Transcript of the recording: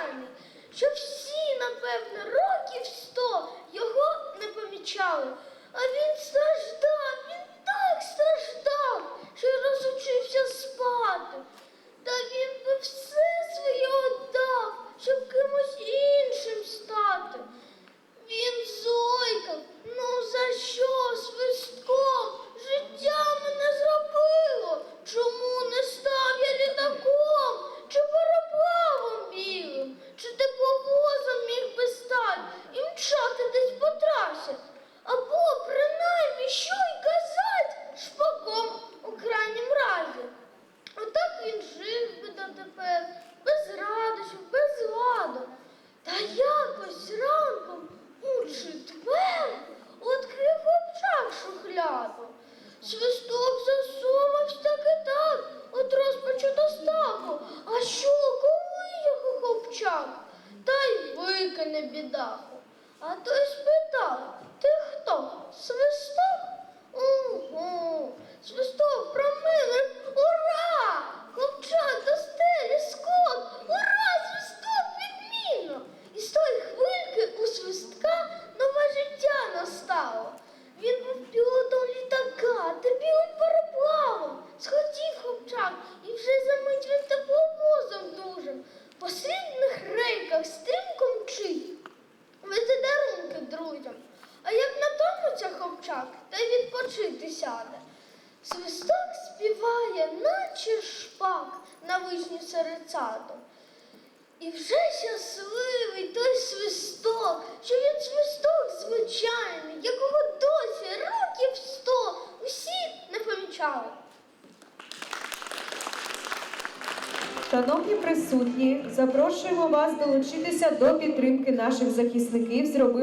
геніальний, що всі, напевно, років сто його не помічали, а він сам. Якось ранком у четвер відкрив хлопчак шухляду. Свисток засовався так і так, от розпачу до стаху. А що, коли його хлопчак? Та й викине бідаху. А той спитав, рейках стрімко мчить. Везе дарунки друзям. А як натомиться хлопчак, та й відпочити сяде. Свисток співає, наче шпак на вишні серед саду. І вже щасливий той свисток, що він свисток звичайний, якого досі років сто усі не помічали. Шановні присутні, запрошуємо вас долучитися до підтримки наших захисників,